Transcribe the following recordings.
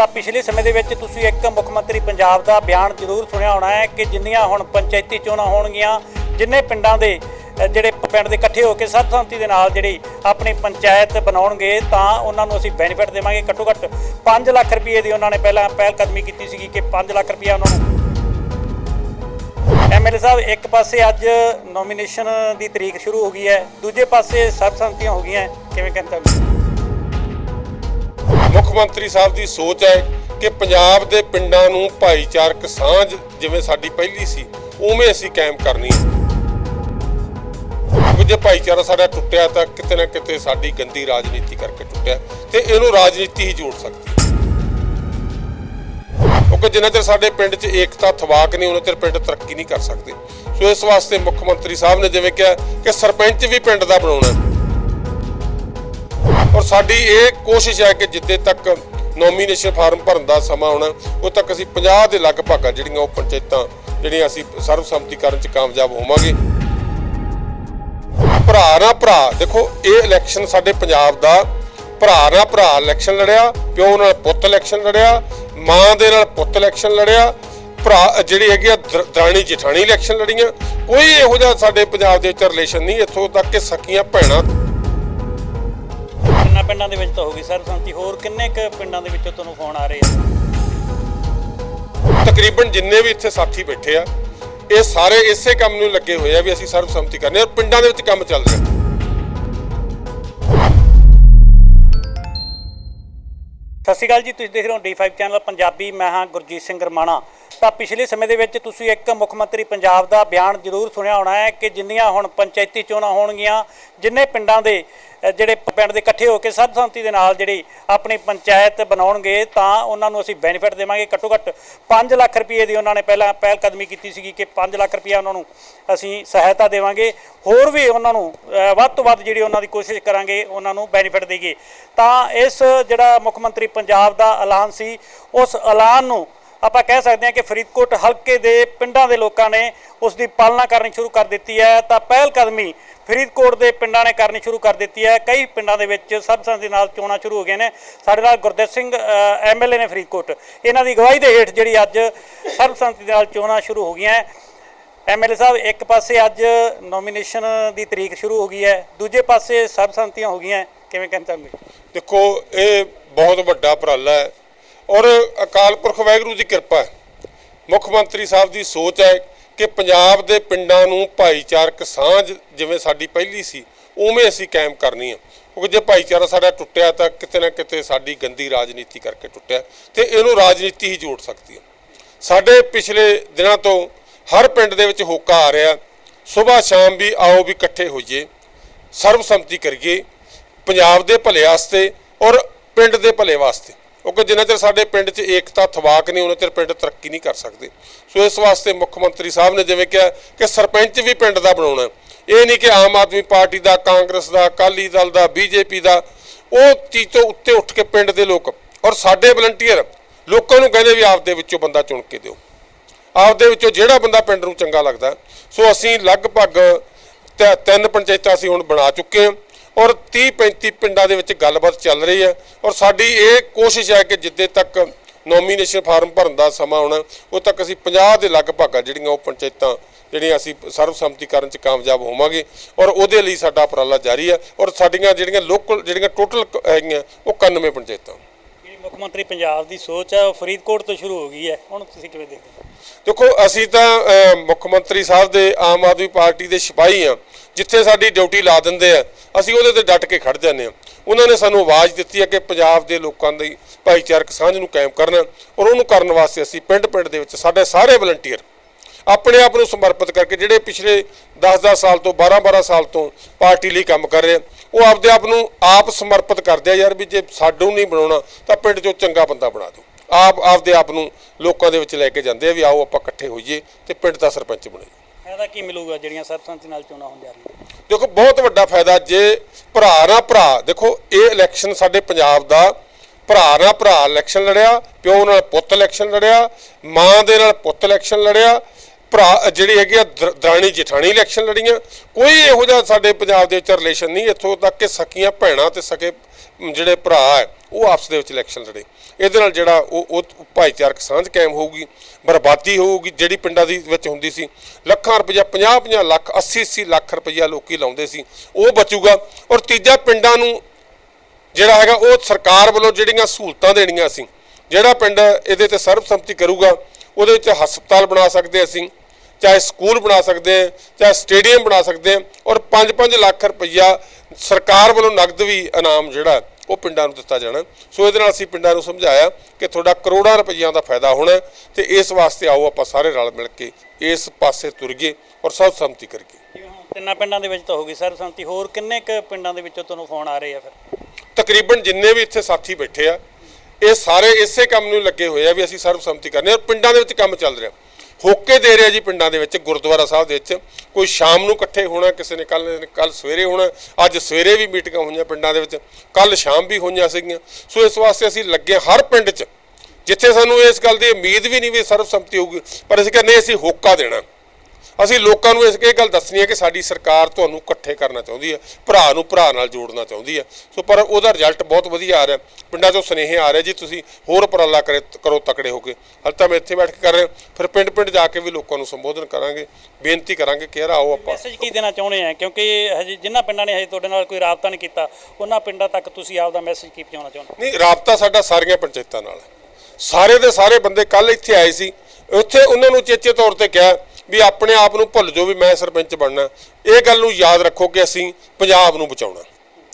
ਤਾਂ ਪਿਛਲੇ ਸਮੇਂ ਦੇ ਵਿੱਚ ਤੁਸੀਂ ਇੱਕ ਮੁੱਖ ਮੰਤਰੀ ਪੰਜਾਬ ਦਾ ਬਿਆਨ ਜ਼ਰੂਰ ਸੁਣਿਆ ਹੋਣਾ ਹੈ ਕਿ ਜਿੰਨੀਆਂ ਹੁਣ ਪੰਚਾਇਤੀ ਚੋਣਾਂ ਹੋਣਗੀਆਂ, ਜਿੰਨੇ ਪਿੰਡਾਂ ਦੇ ਜਿਹੜੇ ਪਿੰਡ ਦੇ ਇਕੱਠੇ ਹੋ ਕੇ ਸਰਬਸੰਮਤੀ ਦੇ ਨਾਲ ਜਿਹੜੀ ਆਪਣੀ ਪੰਚਾਇਤ ਬਣਾਉਣਗੇ, ਤਾਂ ਉਹਨਾਂ ਨੂੰ ਅਸੀਂ ਬੈਨੀਫਿਟ ਦੇਵਾਂਗੇ। ਘੱਟੋ ਘੱਟ 5 ਲੱਖ ਰੁਪਏ ਦੀ ਉਹਨਾਂ ਨੇ ਪਹਿਲਾਂ ਪਹਿਲ ਕਦਮੀ ਕੀਤੀ ਸੀਗੀ ਕਿ 5 ਲੱਖ ਰੁਪਏ ਉਹਨਾਂ ਨੂੰ ਐਮਐਲਏ ਸਾਹਿਬ, ਇੱਕ ਪਾਸੇ ਅੱਜ ਨੋਮੀਨੇਸ਼ਨ ਦੀ ਤਰੀਕ ਸ਼ੁਰੂ ਹੋ ਗਈ ਹੈ, ਦੂਜੇ ਪਾਸੇ ਸਰਬਸੰਮਤੀਆਂ ਹੋ ਗਈਆਂ। ਕਿਵੇਂ ਕਹਿੰਦੇ ਮੁੱਖ ਮੰਤਰੀ ਸਾਹਿਬ ਦੀ ਸੋਚ ਹੈ ਕਿ ਪੰਜਾਬ ਦੇ ਪਿੰਡਾਂ ਨੂੰ ਭਾਈਚਾਰਕ ਸਾਂਝ ਜਿਵੇਂ ਸਾਡੀ ਪਹਿਲੀ ਸੀ, ਉਵੇਂ ਅਸੀਂ ਕਾਇਮ ਕਰਨੀ ਹੈ। ਕਿਉਂਕਿ ਜੇ ਭਾਈਚਾਰਾ ਸਾਡਾ ਟੁੱਟਿਆ ਤਾਂ ਕਿਤੇ ਨਾ ਕਿਤੇ ਸਾਡੀ ਗੰਦੀ ਰਾਜਨੀਤੀ ਕਰਕੇ ਟੁੱਟਿਆ ਤੇ ਇਹਨੂੰ ਰਾਜਨੀਤੀ ਹੀ ਜੋੜ ਸਕਦੀ ਹੈ। ਕਿਉਂਕਿ ਜਿੰਨਾ ਚਿਰ ਸਾਡੇ ਪਿੰਡ 'ਚ ਏਕਤਾ ਥਵਾਕ ਨਹੀਂ ਉਹਨਾਂ ਚਿਰ ਪਿੰਡ ਤਰੱਕੀ ਨਹੀਂ ਕਰ ਸਕਦੇ। ਸੋ ਇਸ ਵਾਸਤੇ ਮੁੱਖ ਮੰਤਰੀ ਸਾਹਿਬ ਨੇ ਜਿਵੇਂ ਕਿਹਾ ਕਿ ਸਰਪੰਚ ਵੀ ਪਿੰਡ ਦਾ ਬਣਾਉਣਾ ਔਰ ਸਾਡੀ ਇਹ ਕੋਸ਼ਿਸ਼ ਹੈ ਕਿ ਜਿੱਦੇ ਤੱਕ ਨੋਮੀਨੇਸ਼ਨ ਫਾਰਮ ਭਰਨ ਦਾ ਸਮਾਂ ਆਉਣਾ ਉਦੋਂ ਤੱਕ ਅਸੀਂ 50 ਦੇ ਲਗਭਗ ਆ ਜਿਹੜੀਆਂ ਉਹ ਪੰਚਾਇਤਾਂ, ਜਿਹੜੀਆਂ ਅਸੀਂ ਸਰਬਸੰਮਤੀ ਕਰਨ 'ਚ ਕਾਮਯਾਬ ਹੋਵਾਂਗੇ। ਭਰਾ ਨਾ ਭਰਾ, ਦੇਖੋ, ਇਹ ਇਲੈਕਸ਼ਨ ਸਾਡੇ ਪੰਜਾਬ ਦਾ ਭਰਾ ਨਾਲ ਭਰਾ ਇਲੈਕਸ਼ਨ ਲੜਿਆ, ਪਿਓ ਨਾਲ ਪੁੱਤ ਇਲੈਕਸ਼ਨ ਲੜਿਆ, ਮਾਂ ਦੇ ਨਾਲ ਪੁੱਤ ਇਲੈਕਸ਼ਨ ਲੜਿਆ, ਭਰਾ ਜਿਹੜੀ ਹੈਗੀ ਆ ਦਰਾਣੀ ਜਠਾਣੀ ਇਲੈਕਸ਼ਨ ਲੜੀਆਂ, ਕੋਈ ਇਹੋ ਜਿਹਾ ਸਾਡੇ ਪੰਜਾਬ ਦੇ ਵਿੱਚ ਰਿਲੇਸ਼ਨ ਨਹੀਂ ਇੱਥੋਂ ਤੱਕ ਕਿ ਸਕੀਆਂ ਭੈਣਾਂ। ਕਿੰਨਾ ਪਿੰਡਾਂ ਦੇ ਵਿੱਚ ਤਾਂ ਹੋ ਗਈ ਸਰਬਸੰਮਤੀ ਹੋਰ ਕਿੰਨੇ ਕੁ ਪਿੰਡਾਂ ਦੇ ਵਿੱਚੋਂ ਤੁਹਾਨੂੰ ਫੋਨ ਆ ਰਹੇ ਆ? ਤਕਰੀਬਨ ਜਿੰਨੇ ਵੀ ਇੱਥੇ ਸਾਥੀ ਬੈਠੇ ਆ ਇਹ ਸਾਰੇ ਇਸੇ ਕੰਮ ਨੂੰ ਲੱਗੇ ਹੋਏ ਆ ਵੀ ਅਸੀਂ ਸਰਬਸੰਮਤੀ ਕਰਨੀ ਔਰ ਪਿੰਡਾਂ ਦੇ ਵਿੱਚ ਕੰਮ ਚੱਲ ਰਿਹਾ। ਸਤਿ ਸ਼੍ਰੀ ਅਕਾਲ ਜੀ ਤੁਸੀਂ ਦੇਖ ਰਹੇ ਹੋ D5 ਚੈਨਲ ਪੰਜਾਬੀ ਮੈਂ ਹਾਂ ਗੁਰਜੀਤ ਸਿੰਘ ਰਮਾਣਾ। ਤਾਂ ਪਿਛਲੇ ਸਮੇਂ ਦੇ ਵਿੱਚ ਤੁਸੀਂ ਇੱਕ ਮੁੱਖ ਮੰਤਰੀ ਪੰਜਾਬ ਦਾ ਬਿਆਨ ਜ਼ਰੂਰ ਸੁਣਿਆ ਹੋਣਾ ਹੈ ਕਿ ਜਿੰਨੀਆਂ ਹੁਣ ਪੰਚਾਇਤੀ ਚੋਣਾਂ ਹੋਣਗੀਆਂ, ਜਿੰਨੇ ਪਿੰਡਾਂ ਦੇ ਜਿਹੜੇ ਪਿੰਡ ਦੇ ਇਕੱਠੇ ਹੋ ਕੇ ਸਰਬਸੰਮਤੀ ਦੇ ਨਾਲ ਜਿਹੜੀ ਆਪਣੀ ਪੰਚਾਇਤ ਬਣਾਉਣਗੇ, ਤਾਂ ਉਹਨਾਂ ਨੂੰ ਅਸੀਂ ਬੈਨੀਫਿਟ ਦੇਵਾਂਗੇ। ਘੱਟੋ ਘੱਟ 5 ਲੱਖ ਰੁਪਏ ਦੀ ਉਹਨਾਂ ਨੇ ਪਹਿਲਾਂ ਪਹਿਲ ਕਦਮੀ ਕੀਤੀ ਸੀਗੀ ਕਿ 5 ਲੱਖ ਰੁਪਏ ਉਹਨਾਂ ਨੂੰ ਅਸੀਂ ਸਹਾਇਤਾ ਦੇਵਾਂਗੇ। ਹੋਰ ਵੀ ਉਹਨਾਂ ਨੂੰ ਵੱਧ ਤੋਂ ਵੱਧ ਜਿਹੜੀ ਉਹਨਾਂ ਦੀ ਕੋਸ਼ਿਸ਼ ਕਰਾਂਗੇ, ਉਹਨਾਂ ਨੂੰ ਬੈਨੀਫਿਟ ਦੇਈਏ। ਤਾਂ ਇਸ ਜਿਹੜਾ ਮੁੱਖ ਮੰਤਰੀ ਪੰਜਾਬ ਦਾ ਐਲਾਨ ਸੀ, ਉਸ ਐਲਾਨ ਨੂੰ ਆਪਾਂ ਕਹਿ ਸਕਦੇ ਹਾਂ ਕਿ ਫਰੀਦਕੋਟ ਹਲਕੇ ਦੇ ਪਿੰਡਾਂ ਦੇ ਲੋਕਾਂ ਨੇ ਉਸ ਦੀ ਪਾਲਣਾ ਕਰਨੀ ਸ਼ੁਰੂ ਕਰ ਦਿੱਤੀ ਹੈ। ਤਾਂ ਪਹਿਲ ਕਦਮੀ ਫਰੀਦਕੋਟ ਦੇ ਪਿੰਡਾਂ ਨੇ ਕਰਨੀ ਸ਼ੁਰੂ ਕਰ ਦਿੱਤੀ ਹੈ। ਕਈ ਪਿੰਡਾਂ ਦੇ ਵਿੱਚ ਸਰਬਸੰਮਤੀ ਨਾਲ ਚੋਣਾਂ ਸ਼ੁਰੂ ਹੋ ਗਈਆਂ ਨੇ। ਸਾਡੇ ਨਾਲ ਗੁਰਦੇਵ ਸਿੰਘ ਐਮਐਲਏ ਨੇ ਫਰੀਦਕੋਟ। ਇਹਨਾਂ ਦੀ ਅਗਵਾਈ ਦੇ ਹੇਠ ਜਿਹੜੀ ਅੱਜ ਸਰਬਸੰਮਤੀ ਨਾਲ ਚੋਣਾਂ ਸ਼ੁਰੂ ਹੋ ਗਈਆਂ। ਐਮਐਲਏ ਸਾਹਿਬ, ਇੱਕ ਪਾਸੇ ਅੱਜ ਨੋਮੀਨੇਸ਼ਨ ਦੀ ਤਰੀਕ ਸ਼ੁਰੂ ਹੋ ਗਈ ਹੈ। ਦੂਜੇ ਪਾਸੇ ਸਰਬਸੰਮਤੀਆਂ ਹੋ ਗਈਆਂ। ਕਿਵੇਂ ਕਹਿੰਦੇ ਦੇਖੋ, ਇਹ ਬਹੁਤ ਵੱਡਾ ਉਪਰਾਲਾ ਹੈ। ਔਰ ਅਕਾਲ ਪੁਰਖ ਵਾਹਿਗੁਰੂ ਦੀ ਕਿਰਪਾ ਹੈ। ਮੁੱਖ ਮੰਤਰੀ ਸਾਹਿਬ ਦੀ ਸੋਚ ਹੈ ਕਿ ਪੰਜਾਬ ਦੇ ਪਿੰਡਾਂ ਨੂੰ ਭਾਈਚਾਰਕ ਸਾਂਝ ਜਿਵੇਂ ਸਾਡੀ ਪਹਿਲੀ ਸੀ, ਉਵੇਂ ਅਸੀਂ ਕਾਇਮ ਕਰਨੀ ਆ। ਕਿਉਂਕਿ ਜੇ ਭਾਈਚਾਰਾ ਸਾਡਾ ਟੁੱਟਿਆ ਤਾਂ ਕਿਤੇ ਨਾ ਕਿਤੇ ਸਾਡੀ ਗੰਦੀ ਰਾਜਨੀਤੀ ਕਰਕੇ ਟੁੱਟਿਆ ਤੇ ਇਹਨੂੰ ਰਾਜਨੀਤੀ ਹੀ ਜੋੜ ਸਕਦੀ ਹੈ ਸਾਡੇ ਪਿਛਲੇ ਦਿਨਾਂ ਤੋਂ ਹਰ ਪਿੰਡ ਦੇ ਵਿੱਚ ਹੋਕਾ ਆ ਰਿਹਾ ਸਵੇਰ ਸ਼ਾਮ ਵੀ ਆਓ ਵੀ ਇਕੱਠੇ ਹੋਈਏ, ਸਰਬਸੰਮਤੀ ਕਰੀਏ, ਪੰਜਾਬ ਦੇ ਭਲੇ ਵਾਸਤੇ ਔਰ ਪਿੰਡ ਦੇ ਭਲੇ ਵਾਸਤੇ। ਕਿਉਂਕਿ ਜਿੰਨਾ ਚਿਰ ਸਾਡੇ ਪਿੰਡ 'ਚ ਏਕਤਾ ਥਵਾਕ ਨਹੀਂ ਉਹਨਾਂ ਚਿਰ ਪਿੰਡ ਤਰੱਕੀ ਨਹੀਂ ਕਰ ਸਕਦੇ। ਸੋ ਇਸ ਵਾਸਤੇ ਮੁੱਖ ਮੰਤਰੀ ਸਾਹਿਬ ਨੇ ਜਿਵੇਂ ਕਿਹਾ ਕਿ ਸਰਪੰਚ ਵੀ ਪਿੰਡ ਦਾ ਬਣਾਉਣਾ ਇਹ ਨਹੀਂ ਕਿ ਆਮ ਆਦਮੀ ਪਾਰਟੀ ਦਾ, ਕਾਂਗਰਸ ਦਾ, ਅਕਾਲੀ ਦਲ ਦਾ ਬੀਜੇਪੀ ਦਾ, ਉਹ ਚੀਜ਼ ਤੋਂ ਉੱਤੇ ਉੱਠ ਕੇ ਪਿੰਡ ਦੇ ਲੋਕ ਔਰ ਸਾਡੇ ਵਲੰਟੀਅਰ ਲੋਕਾਂ ਨੂੰ ਕਹਿੰਦੇ ਵੀ ਆਪਦੇ ਵਿੱਚੋਂ ਬੰਦਾ ਚੁਣ ਕੇ ਦਿਓ। ਆਪਦੇ ਵਿੱਚੋਂ ਜਿਹੜਾ ਬੰਦਾ ਪਿੰਡ ਨੂੰ ਚੰਗਾ ਲੱਗਦਾ। ਸੋ ਅਸੀਂ ਲਗਭਗ ਤ- ਤਿੰਨ ਪੰਚਾਇਤਾਂ ਅਸੀਂ ਹੁਣ ਬਣਾ ਚੁੱਕੇ ਹਾਂ। ਔਰ 30 35 ਪਿੰਡਾਂ ਦੇ ਵਿੱਚ ਗੱਲਬਾਤ ਚੱਲ ਰਹੀ ਹੈ ਔਰ ਸਾਡੀ ਇਹ ਕੋਸ਼ਿਸ਼ ਹੈ ਕਿ ਜਿੱਦੇ ਤੱਕ ਨੋਮੀਨੇਸ਼ਨ ਫਾਰਮ ਭਰਨ ਦਾ ਸਮਾਂ ਆਉਣਾ ਉਦੋਂ ਤੱਕ ਅਸੀਂ 50 ਦੇ ਲਗਭਗ ਆ ਜਿਹੜੀਆਂ ਉਹ ਪੰਚਾਇਤਾਂ, ਜਿਹੜੀਆਂ ਅਸੀਂ ਸਰਬਸੰਮਤੀ ਕਰਨ 'ਚ ਕਾਮਯਾਬ ਹੋਵਾਂਗੇ ਔਰ ਉਹਦੇ ਲਈ ਸਾਡਾ ਉਪਰਾਲਾ ਜਾਰੀ ਹੈ ਔਰ ਸਾਡੀਆਂ ਜਿਹੜੀਆਂ ਲੋਕਲ ਜਿਹੜੀਆਂ ਟੋਟਲ ਹੈਗੀਆਂ, ਉਹ 91 ਪੰਚਾਇਤਾਂ। ਮੁੱਖ ਮੰਤਰੀ ਪੰਜਾਬ ਦੀ ਸੋਚ ਹੈ ਉਹ ਫਰੀਦਕੋਟ ਤੋਂ ਸ਼ੁਰੂ ਹੋ ਗਈ ਹੈ। ਹੁਣ ਤੁਸੀਂ ਕਿਵੇਂ ਦੇਖਦੇ ਹੋ? ਦੇਖੋ, ਅਸੀਂ ਤਾਂ ਮੁੱਖ ਮੰਤਰੀ ਸਾਹਿਬ ਦੇ ਆਮ ਆਦਮੀ ਪਾਰਟੀ ਦੇ ਸਿਪਾਹੀ ਆ, ਜਿੱਥੇ ਸਾਡੀ ਡਿਊਟੀ ਲਾ ਦਿੰਦੇ ਆ, ਅਸੀਂ ਉਹਦੇ ਤੇ ਡਟ ਕੇ ਖੜ ਜਾਂਦੇ ਆ। ਉਹਨਾਂ ਨੇ ਸਾਨੂੰ ਆਵਾਜ਼ ਦਿੱਤੀ ਹੈ ਕਿ ਪੰਜਾਬ ਦੇ ਲੋਕਾਂ ਦੀ ਭਾਈਚਾਰਕ ਸਾਂਝ ਨੂੰ ਕਾਇਮ ਕਰਨਾ ਔਰ ਉਹਨੂੰ ਕਰਨ ਵਾਸਤੇ ਅਸੀਂ ਪਿੰਡ-ਪਿੰਡ ਦੇ ਵਿੱਚ ਸਾਡੇ ਸਾਰੇ ਵਲੰਟੀਅਰ ਆਪਣੇ ਆਪ ਨੂੰ ਸਮਰਪਿਤ ਕਰਕੇ, ਜਿਹੜੇ ਪਿਛਲੇ 10-10 ਸਾਲ ਤੋਂ 12-12 ਸਾਲ ਤੋਂ ਪਾਰਟੀ ਲਈ ਕੰਮ ਕਰ ਰਹੇ ਉਹ ਆਪਦੇ ਆਪ ਨੂੰ ਆਪ ਸਮਰਪਿਤ ਕਰਦੇ ਆ ਯਾਰ ਵੀ ਜੇ ਸਾਡੂ ਨਹੀਂ ਬਣਾਉਣਾ ਤਾਂ ਪਿੰਡ 'ਚੋਂ ਚੰਗਾ ਬੰਦਾ ਬਣਾ ਦਿਓ। ਆਪ ਆਪਦੇ ਆਪ ਨੂੰ ਲੋਕਾਂ ਦੇ ਵਿੱਚ ਲੈ ਕੇ ਜਾਂਦੇ ਆ ਵੀ ਆਓ ਆਪਾਂ ਇਕੱਠੇ ਹੋਈਏ ਤੇ ਪਿੰਡ ਦਾ ਸਰਪੰਚ ਬਣੀਏ ਫਾਇਦਾ ਕੀ ਮਿਲੂਗਾ ਜਿਹੜੀਆਂ ਸਰਬਸੰਮਤੀ ਨਾਲ ਚੋਣਾਂ ਜਾ ਰਹੀਆਂ? ਦੇਖੋ ਬਹੁਤ ਵੱਡਾ ਫਾਇਦਾ ਜੇ ਭਰਾ ਨਾ ਭਰਾ ਦੇਖੋ ਇਹ ਇਲੈਕਸ਼ਨ ਸਾਡੇ ਪੰਜਾਬ ਦਾ ਭਰਾ ਨਾਲ ਭਰਾ ਇਲੈਕਸ਼ਨ ਲੜਿਆ ਪਿਓ ਨਾਲ ਪੁੱਤ ਇਲੈਕਸ਼ਨ ਲੜਿਆ ਮਾਂ ਦੇ ਨਾਲ ਪੁੱਤ ਇਲੈਕਸ਼ਨ ਲੜਿਆ ਭਰਾ, ਜਿਹੜੀ ਹੈਗੀ ਆ ਦਰ- ਦਰਾਣੀ ਜਠਾਣੀ ਇਲੈਕਸ਼ਨ ਲੜੀਆਂ, ਕੋਈ ਇਹੋ ਜਿਹਾ ਸਾਡੇ ਪੰਜਾਬ ਦੇ ਵਿੱਚ ਰਿਲੇਸ਼ਨ ਨਹੀਂ, ਇੱਥੋਂ ਤੱਕ ਕਿ ਸਕੀਆਂ ਭੈਣਾਂ ਤੇ ਸਕੇ ਜਿਹੜੇ ਭਰਾ ਹੈ, ਉਹ ਆਪਸ ਦੇ ਵਿੱਚ ਇਲੈਕਸ਼ਨ ਲੜੇ। ਇਹਦੇ ਨਾਲ ਜਿਹੜਾ ਉਹ ਉਹ ਭਾਈਚਾਰਕ ਸਾਂਝ ਕਾਇਮ ਹੋਊਗੀ, ਬਰਬਾਦੀ ਹੋਊਗੀ, ਜਿਹੜੀ ਪਿੰਡਾਂ ਦੀ ਵਿੱਚ ਹੁੰਦੀ ਸੀ। ਲੱਖਾਂ ਰੁਪਈਆ 50 50 ਲੱਖ 80 80 ਲੱਖ ਰੁਪਈਆ ਲੋਕੀ ਲਾਉਂਦੇ ਸੀ। ਉਹ ਬਚੂਗਾ। ਔਰ ਤੀਜਾ ਪਿੰਡਾਂ ਨੂੰ ਜਿਹੜਾ ਹੈਗਾ, ਉਹ ਸਰਕਾਰ ਵੱਲੋਂ ਜਿਹੜੀਆਂ ਸਹੂਲਤਾਂ ਦੇਣੀਆਂ ਅਸੀਂ ਜਿਹੜਾ ਪਿੰਡ ਇਹਦੇ ਤੇ ਸਰਬਸੰਮਤੀ ਕਰੂਗਾ, ਉਹਦੇ ਵਿੱਚ ਹਸਪਤਾਲ ਬਣਾ ਸਕਦੇ ਅਸੀਂ। ਚਾਹੇ ਸਕੂਲ ਬਣਾ ਸਕਦੇ ਹਾਂ ਚਾਹੇ ਸਟੇਡੀਅਮ ਬਣਾ ਸਕਦੇ ਹਾਂ ਔਰ 5-5 ਲੱਖ ਰੁਪਈਆ ਸਰਕਾਰ ਵੱਲੋਂ ਨਗਦ ਵੀ ਇਨਾਮ ਜਿਹੜਾ ਉਹ ਪਿੰਡਾਂ ਨੂੰ ਦਿੱਤਾ ਜਾਣਾ। ਸੋ ਇਹਦੇ ਨਾਲ ਅਸੀਂ ਪਿੰਡਾਂ ਨੂੰ ਸਮਝਾਇਆ ਕਿ ਤੁਹਾਡਾ ਕਰੋੜਾਂ ਰੁਪਈਆਂ ਦਾ ਫਾਇਦਾ ਹੋਣਾ ਤੇ ਇਸ ਵਾਸਤੇ ਆਓ ਆਪਾਂ ਸਾਰੇ ਰਲ ਮਿਲ ਕੇ ਇਸ ਪਾਸੇ ਤੁਰੀਏ ਔਰ ਸਰਬਸੰਮਤੀ ਕਰੀਏ। ਜਿਵੇਂ ਹੁਣ ਤਿੰਨਾਂ ਪਿੰਡਾਂ ਦੇ ਵਿੱਚ ਤਾਂ ਹੋ ਗਈ ਸਰਬਸੰਮਤੀ ਹੋਰ ਕਿੰਨੇ ਕੁ ਪਿੰਡਾਂ ਦੇ ਵਿੱਚੋਂ ਤੁਹਾਨੂੰ ਫੋਨ ਆ ਰਹੇ ਆ ਫਿਰ? ਤਕਰੀਬਨ ਜਿੰਨੇ ਵੀ ਇੱਥੇ ਸਾਥੀ ਬੈਠੇ ਆ ਇਹ ਸਾਰੇ ਇਸੇ ਕੰਮ ਨੂੰ ਲੱਗੇ ਹੋਏ ਆ ਵੀ ਅਸੀਂ ਸਰਬਸੰਮਤੀ ਕਰਨੀ ਔਰ ਪਿੰਡਾਂ ਦੇ ਵਿੱਚ ਕੰਮ ਚੱਲ ਰਿਹਾ। ਹੋਕੇ ਦੇ ਰਿਹਾ ਜੀ ਪਿੰਡਾਂ ਦੇ ਵਿੱਚ, ਗੁਰਦੁਆਰਾ ਸਾਹਿਬ ਦੇ ਵਿੱਚ। ਕੋਈ ਸ਼ਾਮ ਨੂੰ ਇਕੱਠੇ ਹੋਣਾ, ਕਿਸੇ ਨੇ ਕੱਲ ਕੱਲ ਸਵੇਰੇ ਹੋਣਾ, ਅੱਜ ਸਵੇਰੇ ਵੀ ਮੀਟਿੰਗਾਂ ਹੋਈਆਂ ਪਿੰਡਾਂ ਦੇ ਵਿੱਚ ਕੱਲ ਸ਼ਾਮ ਵੀ ਹੋਈਆਂ ਸੀਗੀਆਂ। ਸੋ ਇਸ ਵਾਸਤੇ ਅਸੀਂ ਲੱਗੇ ਹਰ ਪਿੰਡ 'ਚ। ਜਿੱਥੇ ਸਾਨੂੰ ਇਸ ਗੱਲ ਦੀ ਉਮੀਦ ਵੀ ਨਹੀਂ ਵੀ ਸਰਬਸੰਮਤੀ ਹੋਊਗੀ, ਪਰ ਅਸੀਂ ਕਹਿੰਦੇ ਅਸੀਂ ਹੋਕਾ ਦੇਣਾ। ਅਸੀਂ ਲੋਕਾਂ ਨੂੰ ਇਸ ਇਹ ਗੱਲ ਦੱਸਣੀ ਹੈ ਕਿ ਸਾਡੀ ਸਰਕਾਰ ਤੁਹਾਨੂੰ ਇਕੱਠੇ ਕਰਨਾ ਚਾਹੁੰਦੀ ਹੈ ਭਰਾ ਨੂੰ ਭਰਾ ਨਾਲ ਜੋੜਨਾ ਚਾਹੁੰਦੀ ਹੈ। ਸੋ ਪਰ ਉਹਦਾ ਰਿਜ਼ਲਟ ਬਹੁਤ ਵਧੀਆ ਆ ਰਿਹਾ। ਪਿੰਡਾਂ 'ਚੋਂ ਸੁਨੇਹੇ ਆ ਰਹੇ ਜੀ ਤੁਸੀਂ ਹੋਰ ਉਪਰਾਲਾ ਕਰੇ ਕਰੋ ਤਕੜੇ ਹੋ ਕੇ। ਹਾਲੇ ਤਾਂ ਮੈਂ ਇੱਥੇ ਬੈਠ ਕੇ ਕਰ ਰਿਹਾ ਫਿਰ ਪਿੰਡ ਪਿੰਡ ਜਾ ਕੇ ਵੀ ਲੋਕਾਂ ਨੂੰ ਸੰਬੋਧਨ ਕਰਾਂਗੇ ਬੇਨਤੀ ਕਰਾਂਗੇ ਕਿ ਯਾਰ ਆਓ ਆਪਾਂ। ਮੈਸੇਜ ਕੀ ਦੇਣਾ ਚਾਹੁੰਦੇ ਆ? ਕਿਉਂਕਿ ਹਜੇ ਜਿਨ੍ਹਾਂ ਪਿੰਡਾਂ ਨੇ ਹਜੇ ਤੁਹਾਡੇ ਨਾਲ ਕੋਈ ਰਾਬਤਾ ਨਹੀਂ ਕੀਤਾ ਉਹਨਾਂ ਪਿੰਡਾਂ ਤੱਕ ਤੁਸੀਂ ਆਪਦਾ ਮੈਸੇਜ ਕੀ ਪਹੁੰਚਾਉਣਾ ਚਾਹੁੰਦੇ? ਨਹੀਂ ਰਾਬਤਾ ਸਾਡਾ ਸਾਰੀਆਂ ਪੰਚਾਇਤਾਂ ਨਾਲ ਸਾਰੇ ਦੇ ਸਾਰੇ ਬੰਦੇ ਕੱਲ ਇੱਥੇ ਆਏ ਸੀ ਉੱਥੇ ਉਹਨਾਂ ਨੂੰ ਚੇਚੇ ਤੌਰ ਤੇ ਕਿਹਾ ਵੀ ਆਪਣੇ ਆਪ ਨੂੰ ਭੁੱਲ ਜਾਓ ਵੀ ਮੈਂ ਸਰਪੰਚ ਬਣਨਾ। ਇਹ ਗੱਲ ਨੂੰ ਯਾਦ ਰੱਖੋ ਕਿ ਅਸੀਂ ਪੰਜਾਬ ਨੂੰ ਬਚਾਉਣਾ।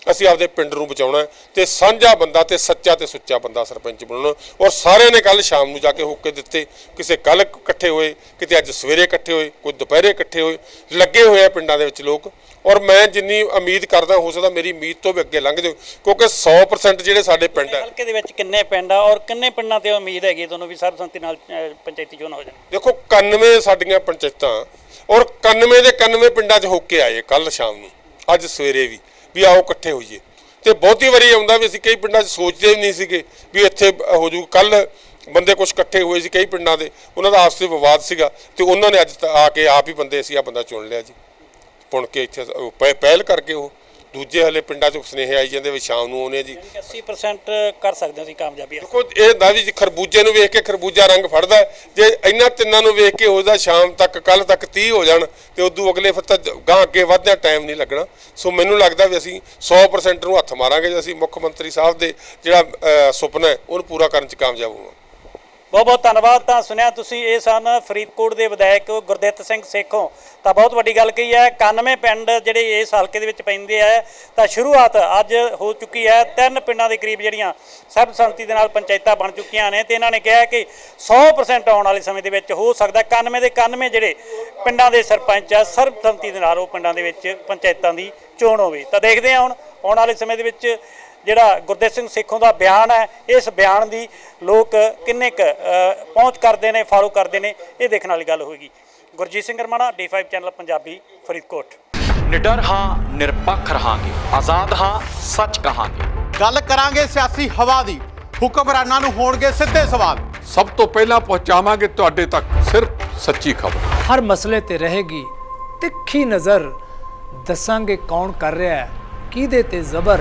ਅਸੀਂ ਆਪਦੇ ਪਿੰਡ ਨੂੰ ਬਚਾਉਣਾ ਤੇ ਸਾਂਝਾ ਬੰਦਾ ਤੇ ਸੱਚਾ ਤੇ ਸੁੱਚਾ ਬੰਦਾ ਸਰਪੰਚ ਬਣਾਉਣਾ ਔਰ ਸਾਰਿਆਂ ਨੇ ਕੱਲ ਸ਼ਾਮ ਨੂੰ ਜਾ ਕੇ ਹੋਕੇ ਦਿੱਤੇ ਕਿਸੇ ਕੱਲ ਇਕੱਠੇ ਹੋਏ ਕਿਤੇ ਅੱਜ ਸਵੇਰੇ ਇਕੱਠੇ ਹੋਏ ਕੋਈ ਦੁਪਹਿਰੇ ਇਕੱਠੇ ਹੋਏ ਲੱਗੇ ਹੋਏ ਆ ਪਿੰਡਾਂ ਦੇ ਵਿੱਚ ਲੋਕ। ਔਰ ਮੈਂ ਜਿੰਨੀ ਉਮੀਦ ਕਰਦਾ ਹੋ ਸਕਦਾ ਮੇਰੀ ਉਮੀਦ ਤੋਂ ਵੀ ਅੱਗੇ ਲੰਘ ਜਾਓ ਕਿਉਂਕਿ 100% ਜਿਹੜੇ ਸਾਡੇ ਪਿੰਡ ਹੈ ਹਲਕੇ ਦੇ ਵਿੱਚ ਕਿੰਨੇ ਪਿੰਡ ਆ ਔਰ ਕਿੰਨੇ ਪਿੰਡਾਂ ਤੇ ਉਮੀਦ ਹੈਗੀ ਤੁਹਾਨੂੰ ਵੀ ਸਰਬਸੰਮਤੀ ਨਾਲ ਅਹ, ਪੰਚਾਇਤੀ ਚੋਣ ਹੋ ਜਾਣ? ਦੇਖੋ 91 ਸਾਡੀਆਂ ਪੰਚਾਇਤਾਂ ਔਰ 91 ਦੇ 91 ਪਿੰਡਾਂ 'ਚ ਹੋ ਕੇ ਆਏ ਕੱਲ ਸ਼ਾਮ ਨੂੰ ਅੱਜ ਸਵੇਰੇ ਵੀ। ਵੀ ਆਓ ਇਕੱਠੇ ਹੋਈਏ। ਤੇ ਬਹੁਤੀ ਵਾਰੀ ਆਉਂਦਾ ਵੀ ਅਸੀਂ ਕਈ ਪਿੰਡਾਂ 'ਚ ਸੋਚਦੇ ਵੀ ਨਹੀਂ ਸੀਗੇ ਵੀ ਇੱਥੇ ਹੋ ਜੂ ਕੱਲ ਬੰਦੇ ਕੁਝ ਇਕੱਠੇ ਹੋਏ ਸੀ ਕਈ ਪਿੰਡਾਂ ਦੇ, ਉਹਨਾਂ ਦਾ ਆਪਸ ਵਿੱਚ ਵਿਵਾਦ ਸੀਗਾ ਤੇ ਉਹਨਾਂ ਨੇ ਅੱਜ ਤਾਂ ਆ ਕੇ ਆਪ ਹੀ ਬੰਦੇ ਅਸੀਂ ਆ ਬੰਦਾ ਚੁਣ ਲਿਆ ਜੀ। ਪੁਣ ਕੇ ਇੱਥੇ ਪਹਿ- ਪਹਿਲ ਕਰਕੇ ਉਹ ਦੂਜੇ ਹਲੇ ਪਿੰਡਾਂ 'ਚ ਸੁਨੇਹੇ ਆਈ ਜਾਂਦੇ ਵੀ ਸ਼ਾਮ ਨੂੰ ਆਉਣੇ ਆ ਜੀ ਯਾਨੀ ਕਿ 80% ਕਰ ਸਕਦੇ ਹੋ ਤੁਸੀਂ ਕਾਮਯਾਬੀ। ਦੇਖੋ ਇਹ ਹੁੰਦਾ ਵੀ ਜੀ ਖਰਬੂਜੇ ਨੂੰ ਵੇਖ ਕੇ ਖਰਬੂਜਾ ਰੰਗ ਫੜਦਾ ਹੈ। ਜੇ ਇਹਨਾਂ ਤਿੰਨਾਂ ਨੂੰ ਵੇਖ ਕੇ ਹੋਦਾ ਸ਼ਾਮ ਤੱਕ ਕੱਲ ਤੱਕ 30 ਹੋ ਜਾਣ ਤੇ ਉਦੋਂ ਅਗਲੇ ਫਿਰ ਤਾਂ ਗਾਂ ਅੱਗੇ ਵਧਦਿਆਂ ਟਾਈਮ ਨਹੀਂ ਲੱਗਣਾ ਸੋ ਮੈਨੂੰ ਲੱਗਦਾ ਵੀ ਅਸੀਂ 100% ਨੂੰ ਹੱਥ ਮਾਰਾਂਗੇ ਜੇ ਅਸੀਂ ਮੁੱਖ ਮੰਤਰੀ ਸਾਹਿਬ ਦੇ ਜਿਹੜਾ ਸੁਪਨਾ ਹੈ ਉਹਨੂੰ ਪੂਰਾ ਕਰਨ 'ਚ ਕਾਮਯਾਬ ਹੋਵਾਂਗੇ ਬਹੁਤ ਬਹੁਤ ਧੰਨਵਾਦ। ਤਾਂ ਸੁਣਿਆ ਤੁਸੀਂ ਇਹ ਸਨ ਫਰੀਦਕੋਟ ਦੇ ਵਿਧਾਇਕ ਗੁਰਦਿੱਤ ਸਿੰਘ ਸੇਖੋਂ। ਤਾਂ ਬਹੁਤ ਵੱਡੀ ਗੱਲ ਕਹੀ ਹੈ 91 ਪਿੰਡ ਜਿਹੜੇ ਇਸ ਹਲਕੇ ਦੇ ਵਿੱਚ ਪੈਂਦੇ ਆ, ਤਾਂ ਸ਼ੁਰੂਆਤ ਅੱਜ ਹੋ ਚੁੱਕੀ ਹੈ। ਤਿੰਨ ਪਿੰਡਾਂ ਦੇ ਕਰੀਬ ਜਿਹੜੀਆਂ ਸਰਬਸੰਮਤੀ ਦੇ ਨਾਲ ਪੰਚਾਇਤਾਂ ਬਣ ਚੁੱਕੀਆਂ ਨੇ ਤੇ ਇਹਨਾਂ ਨੇ ਕਿਹਾ ਕਿ 100% ਆਉਣ ਵਾਲੇ ਸਮੇਂ ਦੇ ਵਿੱਚ ਹੋ ਸਕਦਾ 91 ਦੇ 91 ਜਿਹੜੇ ਪਿੰਡਾਂ ਦੇ ਸਰਪੰਚ ਆ ਸਰਬਸੰਮਤੀ ਦੇ ਨਾਲ ਉਹ ਪਿੰਡਾਂ ਦੇ ਵਿੱਚ ਪੰਚਾਇਤਾਂ ਦੀ ਚੋਣ ਹੋਵੇ। ਤਾਂ ਦੇਖਦੇ ਹਾਂ ਹੁਣ ਆਉਣ ਵਾਲੇ ਸਮੇਂ ਦੇ ਵਿੱਚ ਜਿਹੜਾ ਗੁਰਦੇਵ ਸਿੰਘ ਸੇਖੋਂ ਦਾ ਬਿਆਨ ਹੈ ਇਸ ਬਿਆਨ ਦੀ ਲੋਕ ਕਿੰਨੇ ਕੁ ਪਹੁੰਚ ਕਰਦੇ ਨੇ ਫਾਲੋ ਕਰਦੇ ਨੇ ਇਹ ਦੇਖਣ ਵਾਲੀ ਗੱਲ ਹੋਏਗੀ। Gurjit Singh Ramana D5 channel Punjabi Faridkot. ਨਿਡਰ ਹਾਂ ਨਿਰਪੱਖ ਰਹਾਂਗੇ ਆਜ਼ਾਦ ਹਾਂ ਸੱਚ ਕਹਾਂਗੇ। ਗੱਲ ਕਰਾਂਗੇ ਸਿਆਸੀ ਹਵਾ ਦੀ ਹੁਕਮਰਾਨਾਂ ਨੂੰ ਹੋਣਗੇ ਸਿੱਧੇ ਸਵਾਲ। ਸਭ ਤੋਂ ਪਹਿਲਾਂ ਪਹੁੰਚਾਵਾਂਗੇ ਤੁਹਾਡੇ ਤੱਕ ਸਿਰਫ ਸੱਚੀ ਖਬਰ। ਹਰ ਮਸਲੇ ਤੇ ਰਹੇਗੀ ਤਿੱਖੀ ਨਜ਼ਰ। ਦੱਸਾਂਗੇ ਕੌਣ ਕਰ ਰਿਹਾ ਹੈ ਕਿਹਦੇ ਤੇ ਜ਼ਬਰ।